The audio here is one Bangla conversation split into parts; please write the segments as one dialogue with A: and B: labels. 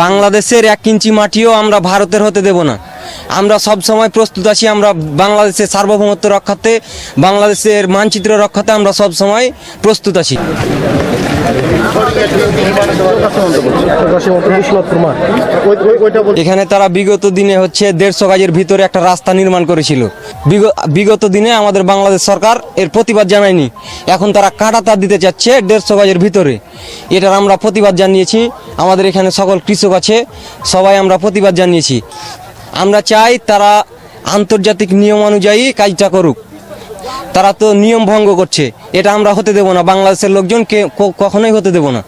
A: বাংলাদেশের এক ইঞ্চি মাটিও আমরা ভারতের হতে দেব না। আমরা সব সময় প্রস্তুত আছি, আমরা বাংলাদেশের সার্বভৌমত্ব রক্ষাতে, বাংলাদেশের মানচিত্র রক্ষাতে আমরা সব সময় প্রস্তুত আছি। এখানে তারা বিগত দিনে হচ্ছে দেড়শো গাজের ভিতরে একটা রাস্তা নির্মাণ করেছিল। বিগ- বিগত দিনে আমাদের বাংলাদেশ সরকার এর প্রতিবাদ জানায়নি। এখন তারা কাঁটা তার দিতে চাচ্ছে দেড়শো গাজের ভিতরে। এটার আমরা প্রতিবাদ জানিয়েছি। আমাদের এখানে সকল কৃষক আছে, সবাই আমরা প্রতিবাদ জানিয়েছি। আমরা চাই তারা আন্তর্জাতিক নিয়ম অনুযায়ী কাজটা করুক। তারা তো নিয়ম ভঙ্গ করছে। এটা আমরা হতে দেব না। বাংলাদেশের লোকজনকে ক- কখনোই হতে দেব না।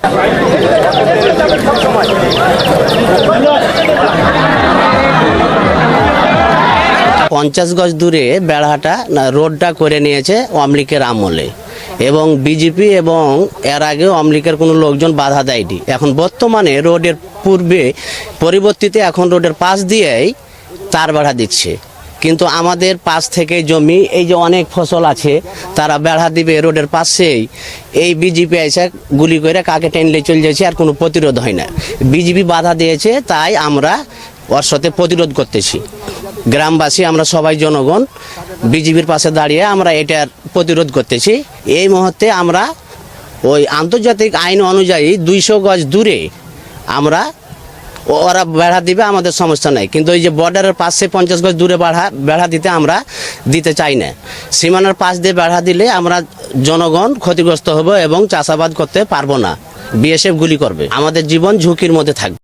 B: পঞ্চাশ গজ দূরে বেড়াটা না, রোডটা করে নিয়েছে অমলিকের আমলে। এবং বিজেপি এবং এর আগে অমলিকের কোনো লোকজন বাধা দেয়নি। এখন বর্তমানে রোডের পূর্বে, পরিবর্তিতে এখন রোডের পাশ দিয়েই তার বেড়া দিচ্ছে। কিন্তু আমাদের পাশ থেকে জমি, এই যে অনেক ফসল আছে, তারা বেড়া দিবে রোডের পাশেই। এই বিজেপি এসে গুলি করে কাকে টেনলে চলে যাচ্ছে আর কোনো প্রতিরোধ হয় না। বিজেপি বাধা দিয়েছে, তাই আমরা ওর সাথে প্রতিরোধ করতেছি। গ্রামবাসী, আমরা সবাই জনগণ, বিজেপির পাশে দাঁড়িয়ে আমরা এটার প্রতিরোধ করতেছি। এই মুহূর্তে আমরা ওই আন্তর্জাতিক আইন অনুযায়ী দুইশো গজ দূরে আমরা ওরা বেড়া দিবে, আমাদের সমস্যা নেই। কিন্তু ওই যে বর্ডারের পাশে পঞ্চাশ গজ দূরে বেড়া বেড়া দিতে আমরা দিতে চাই না। সীমানার পাশ দিয়ে বেড়া দিলে আমরা জনগণ ক্ষতিগ্রস্ত হব এবং চাষাবাদ করতে পারব না। বিএসএফ গুলি করবে। আমাদের জীবন ঝুঁকির মধ্যে থাকবে।